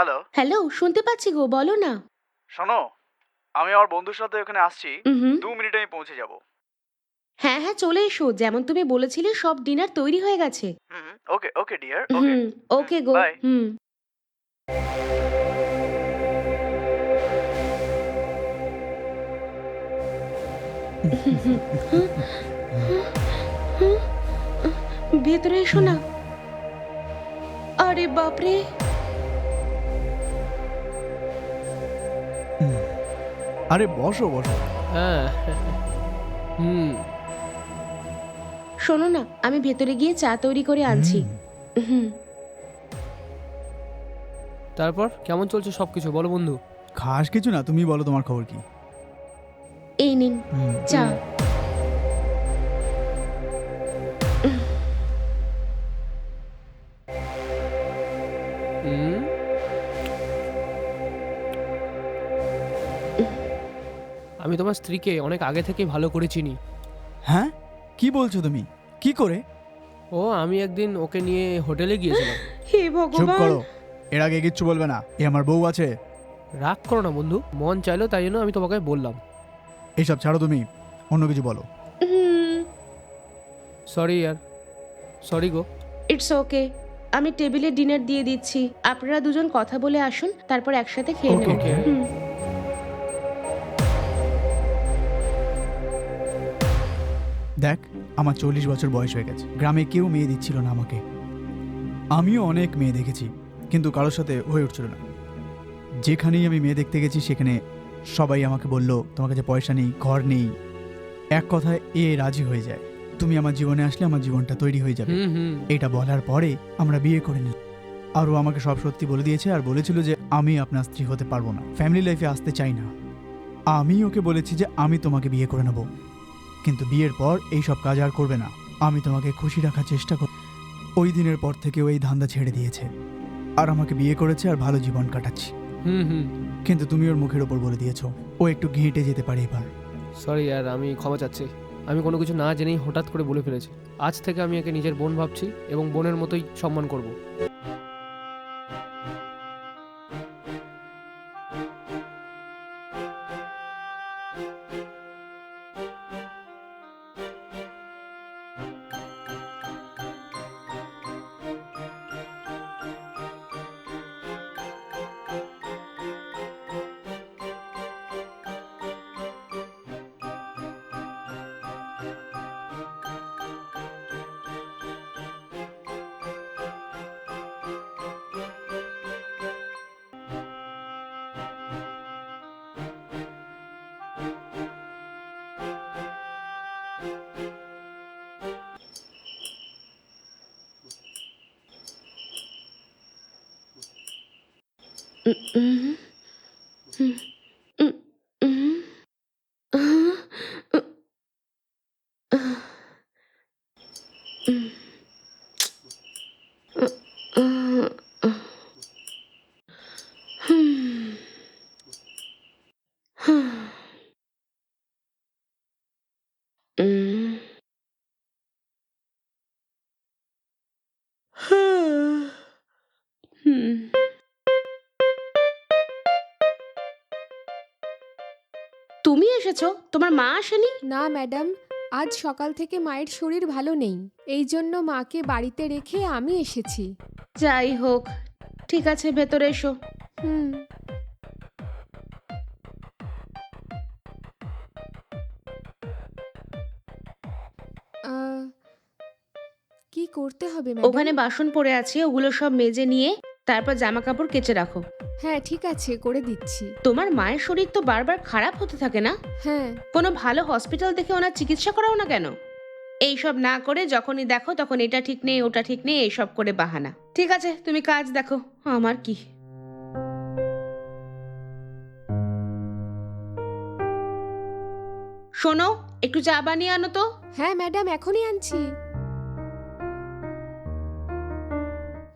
Hello hello শুনতে পাচ্ছি গো বলো না শোনো আমি আমার বন্ধুর সাথে ওখানে আসছি হুম দু মিনিটে আমি পৌঁছে যাব হ্যাঁ হ্যাঁ চলে এসো যেমন তুমি বলেছিলে সব ডিনার তৈরি হয়ে গেছে হুম ওকে ওকে ডিয়ার ওকে হুম ওকে গো Bye. হুম ভেতরে এসো না আরে বাপরে আরে বসো বসো। হ্যাঁ। হুম। শোনো না আমি ভেতরে গিয়ে চা তৈরি করে আনছি। হুম। তারপর? কেমন চলছে সব কিছু বলো বন্ধু। খাস কিছু না তুমি বলো তোমার খবর কি? এই নিন চা। হুম। আমি তোমার স্ত্রীকে অনেক আগে থেকে ভালো করে চিনি। হ্যাঁ? কি বলছো তুমি? কি করে? ও আমি একদিন ওকে নিয়ে হোটেলে গিয়েছিলাম। হে চুপ ভগবান করো এর আগে কিচ্ছু বলবে না। এ আমার বউ আছে। রাগ করো না বন্ধু মন চাইলো তাই জন্য আমি তোমাকে বললাম। এইসব ছাড়ো তুমি অন্য কিছু বলো। হুম। সরি ইয়ার সরি গো। ইটস ওকে আমি টেবিলে ডিনার দিয়ে দিচ্ছি। আপনারা দুজন কথা বলে আসুন তারপর একসাথে খেয়ে নেব। okay. হুম। দেখ আমার চল্লিশ বছর বয়স হয়ে গেছে। গ্রামে কেউ মেয়ে দিচ্ছিল না আমাকে। আমিও অনেক মেয়ে দেখেছি কিন্তু কারোর সাথে হয়ে উঠছিল না। যেখানেই আমি মেয়ে দেখতে গেছি সেখানে সবাই আমাকে বলল তোমার কাছে পয়সা নেই ঘর নেই। এক কথায় এ রাজি হয়ে যায়। তুমি আমার জীবনে আসলে আমার জীবনটা তৈরি হয়ে যাবে। এটা বলার পরে আমরা বিয়ে করে নিই। আর ও আমাকে সব সত্যি বলে দিয়েছে আর বলেছিল যে আমি আপনার স্ত্রী হতে পারব না। ফ্যামিলি লাইফে আসতে চাই না। আমি ওকে বলেছি যে আমি তোমাকে বিয়ে করে নেব। কিন্তু বিয়ের পর এই সব কাজ আর করবে না। আমি তোমাকে খুশি রাখার চেষ্টা কর ওই দিনের পর থেকে ও এই ধান্দা ছেড়ে দিয়েছে। আর আমাকে বিয়ে করেছে আর ভালো জীবন কাটাচ্ছি। হুম হুম। কিন্তু তুমি ওর মুখের ওপর বলে দিয়েছ ও একটু ঘেঁটে যেতে পারে এবার। সরি আর আমি ক্ষমা চাচ্ছি। আমি কোনো কিছু না জেনেই হঠাৎ করে বলে ফেলেছি। আজ থেকে আমি একে নিজের বোন ভাবছি এবং বোনের মতোই সম্মান করব। উম, হুম, উম, উম, আহ, উম, আহ, উম, আহ, আহ, হুম, হুম, উম, তুমি এসেছ? তোমার মা আসেনি? না ম্যাডাম। আজ সকাল থেকে মায়ের শরীর ভালো নেই। এই জন্য মাকে বাড়িতে রেখে আমি এসেছি। যাই হোক ঠিক আছে ভেতরে এসো। হুম। আহ, কি করতে হবে ম্যাডাম? ওখানে বাসন পড়ে আছে ওগুলো সব মেজে নিয়ে তারপর জামা কাপড় কেচে রাখো। হ্যাঁ ঠিক আছে করে দিচ্ছি। তোমার মায়ের শরীর তো বারবার খারাপ হতে থাকে না? হ্যাঁ। কোনো ভালো হসপিটাল দেখে ওনার চিকিৎসা করাও না কেন? এইসব না করে যখনই দেখো তখন এটা ঠিক নেই ওটা ঠিক নেই এইসব করে বাহানা। ঠিক আছে তুমি কাজ দেখো আমার কি? শোনো একটু চা বানিয়ে আনো তো। হ্যাঁ ম্যাডাম এখনই আনছি।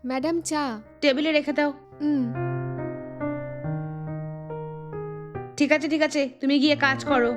ম্যাডাম চা। টেবিলে রেখে দাও। হুম ঠিক আছে ঠিক আছে তুমি গিয়ে কাজ করো।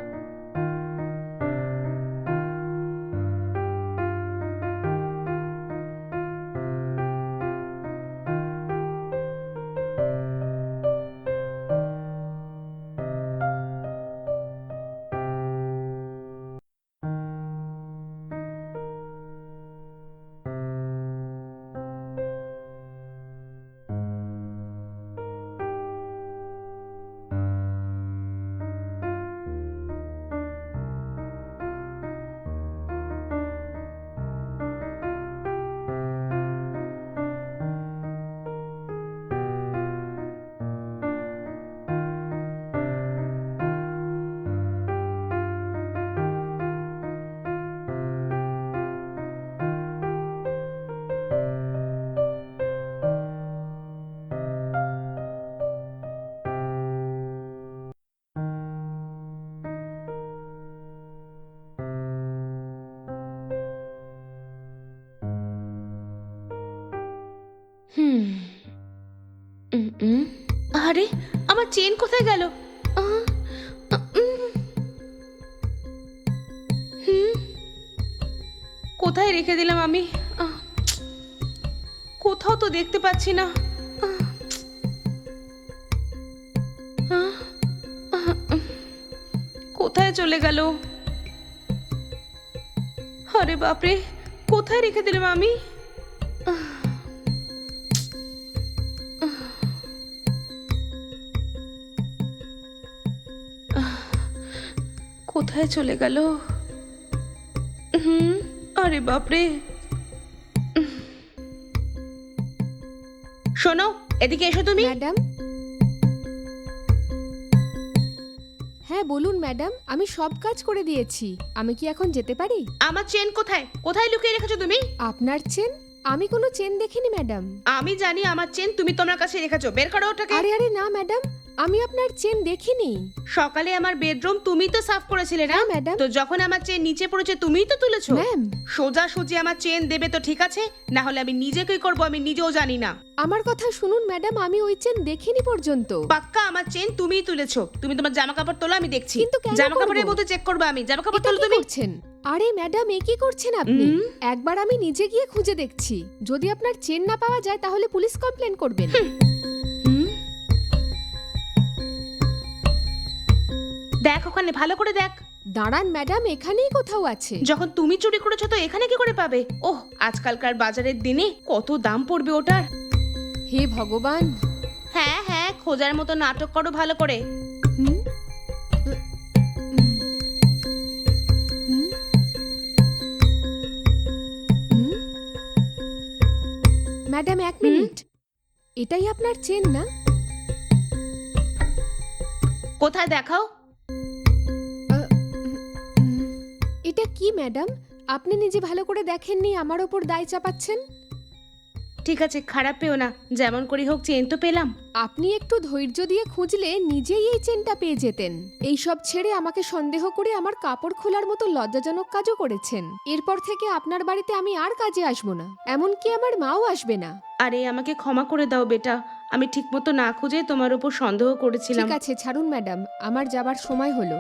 হুম। আরে, আমার চেন কোথায় গেল। কোথায় রেখে দিলাম আমি? কোথাও তো দেখতে পাচ্ছি না। কোথায় চলে গেল? আরে বাপরে, কোথায় রেখে দিলাম আমি? কোথায় চলে গেল? হুম আরে বাপরে। শোনো এদিকে এসো তুমি। ম্যাডাম? হ্যাঁ বলুন ম্যাডাম আমি সব কাজ করে দিয়েছি। আমি কি এখন যেতে পারি? আমার চেন কোথায়? কোথায় লুকিয়ে রেখেছো তুমি? আপনার চেন? আমি কোনো চেন দেখিনি ম্যাডাম। আমি জানি আমার চেন তুমি তোমার কাছে রেখেছো। বের করো ওটাকে। আরে আরে না ম্যাডাম আমি আপনার চেন দেখিনি। সকালে আমার বেডরুম তুমি তো সাফ করেছিলে না? হ্যাঁ ম্যাডাম তো যখন আমার চেন নিচে পড়েছে তুমিই তো তুলেছো? ম্যাম সোজা সুজি আমার চেন দেবে তো ঠিক আছে? না হলে আমি নিজে কি করব আমি নিজেও জানি না। আমার কথা শুনুন ম্যাডাম আমি ওই চেন দেখিনি পর্যন্ত। পাক্কা আমার চেন তুমিই তুলেছো। তুমি তোমার জামা কাপড় তোলো আমি দেখছি। কিন্তু কেন জামা কাপড়ের করব? মধ্যে চেক করবে আমি। জামা কাপড় এটা তোলো কি তুমি। করছেন? আরে ম্যাডাম এ কি করছেন আপনি? হুম? একবার আমি নিজে গিয়ে খুঁজে দেখছি। যদি আপনার চেন না পাওয়া যায় তাহলে পুলিশ কমপ্লেন করবেন। দেখ ওখানে ভালো করে দেখ। দাঁড়ান ম্যাডাম এখানেই কোথাও আছে। যখন তুমি চুরি করেছ তো এখানে কি করে পাবে? ওহ আজকালকার বাজারের দিনে কত দাম পড়বে ওটার। হে ভগবান। হ্যাঁ হ্যাঁ খোঁজার মতো নাটক করো ভালো করে। হুম? ম্যাডাম এক মিনিট। এটাই আপনার চেন না? কোথায় দেখাও? এটা কি ম্যাডাম? আপনি নিজে ভালো করে দেখেননি আমার ওপর দায় চাপাচ্ছেন? ঠিক আছে খারাপ পেও না যেমন করি হোক চেন তো পেলাম। আপনি একটু ধৈর্য দিয়ে খুঁজলে নিজেই এই চেনটা পেয়ে যেতেন। এই সব ছেড়ে আমাকে সন্দেহ করে আমার কাপড় খোলার মতো লজ্জাজনক কাজও করেছেন। এরপর থেকে আপনার বাড়িতে আমি আর কাজে আসব না এমনকি আমার মাও আসবে না। আরে আমাকে ক্ষমা করে দাও বেটা। আমি ঠিকমতো না খুঁজে তোমার উপর সন্দেহ করেছিলাম। ঠিক আছে ছাড়ুন ম্যাডাম। আমার যাবার সময় হলো।